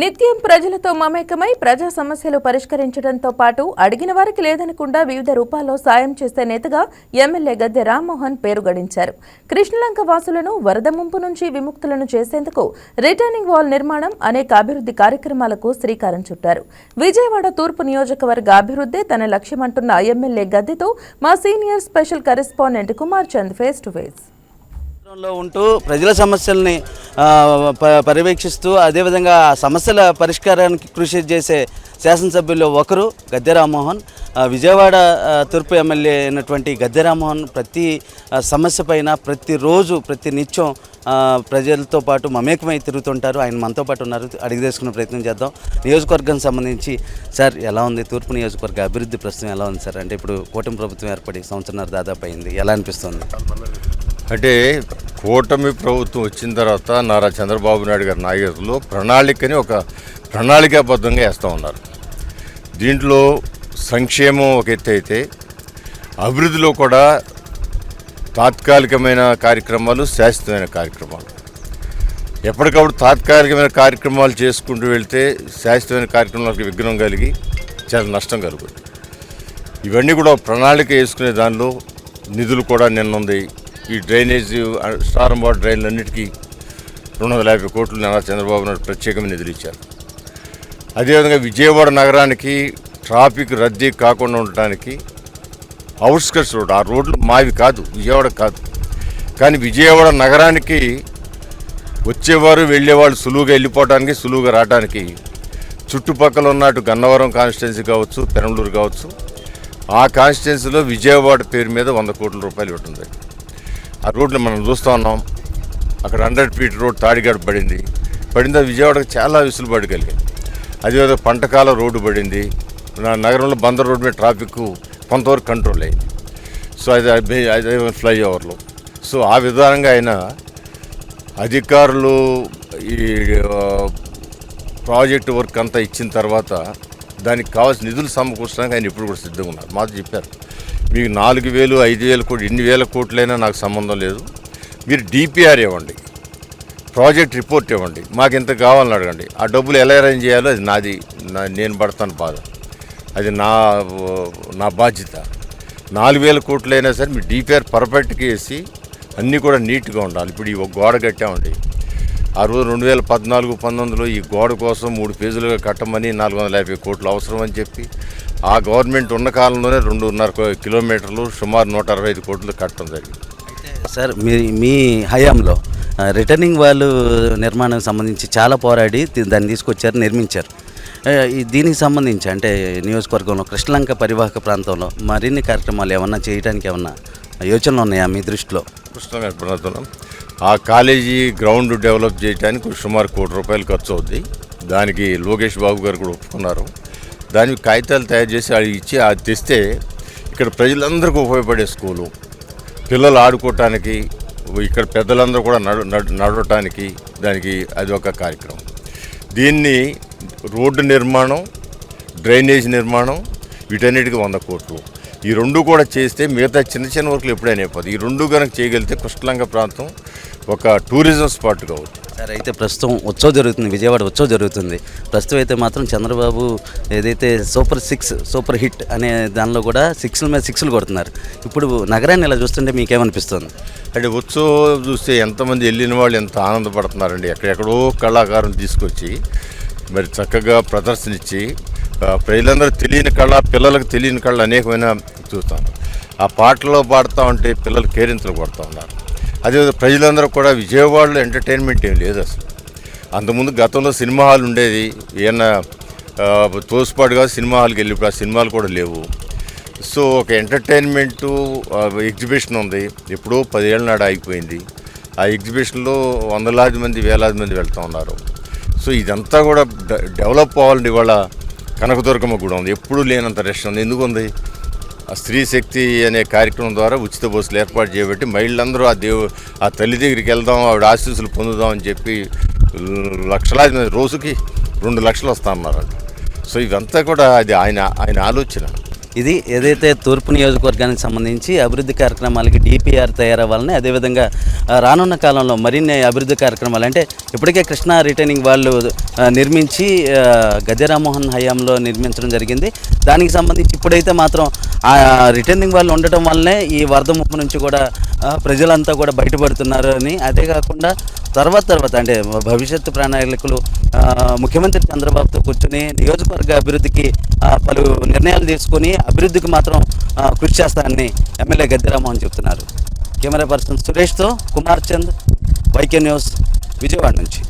నిత్యం ప్రజలతో మమేకమై ప్రజా సమస్యలు పరిష్కరించడంతో పాటు అడిగిన వారికి లేదనకుండా వివిధ రూపాల్లో సాయం చేసే నేతగా ఎమ్మెల్యే గద్దె రామ్మోహన్ పేరు గడించారు కృష్ణలంక వాసులను వరద ముంపు నుంచి విముక్తులను చేసేందుకు రిటర్నింగ్ వాల్ నిర్మాణం అనేక అభివృద్ధి కార్యక్రమాలకు శ్రీకారం చుట్టారు. విజయవాడ తూర్పు నియోజకవర్గ అభివృద్ధి తన లక్ష్యమంటున్న ఎమ్మెల్యే గద్దెతో మా senior special correspondent Kumar Chand face to face. ఉంటూ ప్రజల సమస్యల్ని పర్యవేక్షిస్తూ అదేవిధంగా సమస్యల పరిష్కారానికి కృషి చేసే శాసనసభ్యుల్లో ఒకరు గద్దె రామ్మోహన్ విజయవాడ తూర్పు ఎమ్మెల్యే అయినటువంటి గద్దె రామ్మోహన్ ప్రతి సమస్య పైన ప్రతిరోజు ప్రతి నిత్యం ప్రజలతో పాటు మమేకమై తిరుగుతుంటారు. ఆయన మనతో పాటు ఉన్నారు. అడిగి తెలుసుకునే ప్రయత్నం చేద్దాం. నియోజకవర్గం సంబంధించి సార్ ఎలా ఉంది? తూర్పు నియోజకవర్గ అభివృద్ధి ప్రస్తుతం ఎలా ఉంది సార్? అంటే ఇప్పుడు కూటమి ప్రభుత్వం ఏర్పడి సంవత్సరంన్నర దాదాపు అయింది. ఎలా అనిపిస్తుంది? అంటే కూటమి ప్రభుత్వం వచ్చిన తర్వాత నారా చంద్రబాబు నాయుడు గారి నాయకత్వంలో ప్రణాళికని ఒక ప్రణాళికాబద్ధంగా వేస్తూ ఉన్నారు. దీంట్లో సంక్షేమం ఒక ఎత్తు అయితే అభివృద్ధిలో కూడా తాత్కాలికమైన కార్యక్రమాలు శాశ్వతమైన కార్యక్రమాలు. ఎప్పటికప్పుడు తాత్కాలికమైన కార్యక్రమాలు చేసుకుంటూ వెళ్తే శాశ్వతమైన కార్యక్రమాలకు విఘ్నం కలిగి చాలా నష్టం కలుగుతుంది. ఇవన్నీ కూడా ప్రణాళిక వేసుకునే దానిలో నిధులు కూడా నిన్నుంది ఈ డ్రైనేజ్ స్టారం వాటర్ డ్రైన్లన్నిటికీ రెండు వందల యాభై కోట్లు నారా చంద్రబాబు నాయుడు ప్రత్యేకమైన నిధులు ఇచ్చారు అదేవిధంగా విజయవాడ నగరానికి ట్రాఫిక్ రద్దీ కాకుండా ఉండటానికి అవుట్స్కట్స్ రోడ్ ఆ రోడ్లు మావి కాదు విజయవాడ కాదు. కానీ విజయవాడ నగరానికి వచ్చేవారు వెళ్ళేవాళ్ళు సులువుగా వెళ్ళిపోవడానికి సులువుగా రావడానికి చుట్టుపక్కల ఉన్నట్టు గన్నవరం కాన్స్టిట్యున్సీ కావచ్చు పెరంలూరు కావచ్చు ఆ కాన్స్టిట్యున్సీలో విజయవాడ పేరు మీద వంద కోట్ల రూపాయలు ఉంటుంది ఆ రోడ్లు మనం చూస్తూ ఉన్నాం. అక్కడ హండ్రెడ్ ఫీట్ రోడ్ తాడిగాడు పడింది. పడింది అది విజయవాడకు చాలా విసులుబాటు కలిగింది. అదేవిధంగా పంటకాల రోడ్డు పడింది. నా నగరంలో బందర్ రోడ్డు మీద ట్రాఫిక్ కొంతవరకు కంట్రోల్ అయింది. సో అది అదే- ఫ్లైఓవర్లు. ఫ్లైఓవర్లో సో ఆ విధానంగా ఆయన అధికారులు ఈ ప్రాజెక్ట్ వర్క్ అంతా ఇచ్చిన తర్వాత దానికి కావాల్సిన నిధులు సమకూర్చడానికి ఆయన ఇప్పుడు కూడా సిద్ధంగా ఉన్నారు. మాకు చెప్పారు. మీకు నాలుగు వేలు ఐదు వేల కోట్లు ఎన్ని వేల కోట్లైనా నాకు సంబంధం లేదు. మీరు డిపిఆర్ ఇవ్వండి. ప్రాజెక్ట్ రిపోర్ట్ ఇవ్వండి. మాకు ఇంత కావాలని అడగండి. ఆ డబ్బులు ఎలా అరేంజ్ చేయాలో అది నాది నేను పడతాను బాధ. అది నా నా బాధ్యత. నాలుగు వేల కోట్లైనా సరే మీ డిపిఆర్ పర్ఫెక్ట్గా వేసి అన్నీ కూడా నీట్గా ఉండాలి. ఇప్పుడు ఈ ఒక గోడ కట్టామండి. ఆ రోజు రెండు వేల పద్నాలుగు పంతొమ్మిదిలో ఈ గోడ కోసం మూడు పేజీలుగా కట్టమని నాలుగు వందల యాభై కోట్లు అవసరం అని చెప్పి ఆ గవర్నమెంట్ ఉన్న కాలంలోనే రెండున్నర కిలోమీటర్లు సుమారు నూట అరవై ఐదు కోట్లు కట్టడం జరిగింది. సార్ మీ మీ హయాంలో రిటర్నింగ్ వాళ్ళు నిర్మాణం సంబంధించి చాలా పోరాడి దాన్ని తీసుకొచ్చారు నిర్మించారు. దీనికి సంబంధించి అంటే నియోజకవర్గంలో కృష్ణలంక పరివాహక ప్రాంతంలో మరిన్ని కార్యక్రమాలు ఏమన్నా చేయడానికి ఏమన్నా యోచనలు ఉన్నాయా మీ దృష్టిలో? కృష్ణగారి ప్రాంతంలో. ఆ కాలేజీ గ్రౌండ్ డెవలప్ చేయడానికి సుమారు కోటి రూపాయలు ఖర్చు అవుద్ది. దానికి లోకేష్ బాబు గారు కూడా ఒప్పుకున్నారు. దానికి కాగితాలు తయారు చేసి అది ఇచ్చి అది తెస్తే ఇక్కడ ప్రజలందరికీ ఉపయోగపడే స్కూలు. పిల్లలు ఆడుకోవటానికి ఇక్కడ పెద్దలందరూ కూడా నడు నడవటానికి దానికి అది ఒక కార్యక్రమం. దీన్ని రోడ్డు నిర్మాణం డ్రైనేజ్ నిర్మాణం వీటన్నిటికీ వంద కోట్లు. ఈ రెండు కూడా చేస్తే మిగతా చిన్న చిన్న వర్కులు ఎప్పుడైనా అయిపోతుంది ఈ రెండు కనుక చేయగలిగితే కృష్ణలంక ప్రాంతం ఒక టూరిజం స్పాట్ కావచ్చు. సార్ అయితే ప్రస్తుతం ఉత్సవం జరుగుతుంది. విజయవాడ ఉత్సవం జరుగుతుంది. ప్రస్తుతం అయితే మాత్రం చంద్రబాబు ఏదైతే సూపర్ సిక్స్ సూపర్ హిట్ అనే దానిలో కూడా సిక్స్ల మీద సిక్స్లు కొడుతున్నారు. ఇప్పుడు నగరాన్ని ఇలా చూస్తుంటే మీకేమనిపిస్తుంది? అంటే ఉత్సవం చూస్తే ఎంతమంది వెళ్ళిన వాళ్ళు ఎంత ఆనందపడుతున్నారండి. ఎక్కడెక్కడో కళాకారులు తీసుకొచ్చి మరి చక్కగా ప్రదర్శన ఇచ్చి ఆ, ప్రజలందరూ తెలియని కళ పిల్లలకు తెలియని కళ అనేకమైన చూస్తాను ఆ పాటలో పాడుతూ ఉంటే పిల్లలు కేరింతలు కొడుతూ ఉన్నారు. అదే ప్రజలందరూ కూడా విజయవాడలో ఎంటర్టైన్మెంట్ ఏం లేదు అసలు. అంతకుముందు గతంలో సినిమా హాల్ ఉండేది. ఏమన్నా ఆ, తోసిపాటుగా సినిమా హాల్కి వెళ్ళి ఇప్పుడు ఆ సినిమాలు కూడా లేవు. సో ఒక ఎంటర్టైన్మెంటు ఎగ్జిబిషన్ ఉంది. ఎప్పుడో పదేళ్ళ నాడు ఆగిపోయింది. ఆ ఎగ్జిబిషన్లో వందలాది మంది వేలాది మంది వెళ్తూ ఉన్నారు. సో ఇదంతా కూడా డె- డెవలప్ అవ్వాలండి ఇవాళ కనకదుర్గమ్మ కూడా ఉంది. ఎప్పుడూ లేనంత రష్ ఉంది. ఎందుకు ఉంది? స్త్రీ శక్తి అనే కార్యక్రమం ద్వారా ఉచిత బస్సులు ఏర్పాటు చేయబట్టి మహిళలందరూ ఆ దేవు ఆ తల్లి దగ్గరికి వెళ్దాం ఆవిడ ఆశీస్సులు పొందుదాం అని చెప్పి లక్షలాది మంది రోజుకి రెండు లక్షలు వస్తా అన్నారు. సో ఇదంతా కూడా అది ఆయన ఆయన ఆలోచన. ఇది ఏదైతే తూర్పు నియోజకవర్గానికి సంబంధించి అభివృద్ధి కార్యక్రమాలకి డిపిఆర్ తయారవ్వాలని అదేవిధంగా రానున్న కాలంలో మరిన్ని అభివృద్ధి కార్యక్రమాలు అంటే ఇప్పటికే కృష్ణా రిటైనింగ్ వాళ్ళు నిర్మించి గజరామోహన్ హయాంలో నిర్మించడం జరిగింది. దానికి సంబంధించి ఇప్పుడైతే మాత్రం ఆ రిటైనింగ్ వాళ్ళు ఉండటం వల్లనే ఈ వరద ముప్పు నుంచి కూడా ప్రజలంతా కూడా బయటపడుతున్నారు అని. అదే కాకుండా తర్వాత తర్వాత అంటే భవిష్యత్తు ప్రణాళికలు ముఖ్యమంత్రి చంద్రబాబుతో కూర్చొని నియోజకవర్గ అభివృద్ధికి పలు నిర్ణయాలు తీసుకొని అభివృద్ధికి మాత్రం కృషి చేస్తానని ఎమ్మెల్యే గద్దెరామోహన్ చెప్తున్నారు. కెమెరా పర్సన్ సురేష్తో కుమార్ చంద్ వైకే న్యూస్ విజయవాడ నుంచి.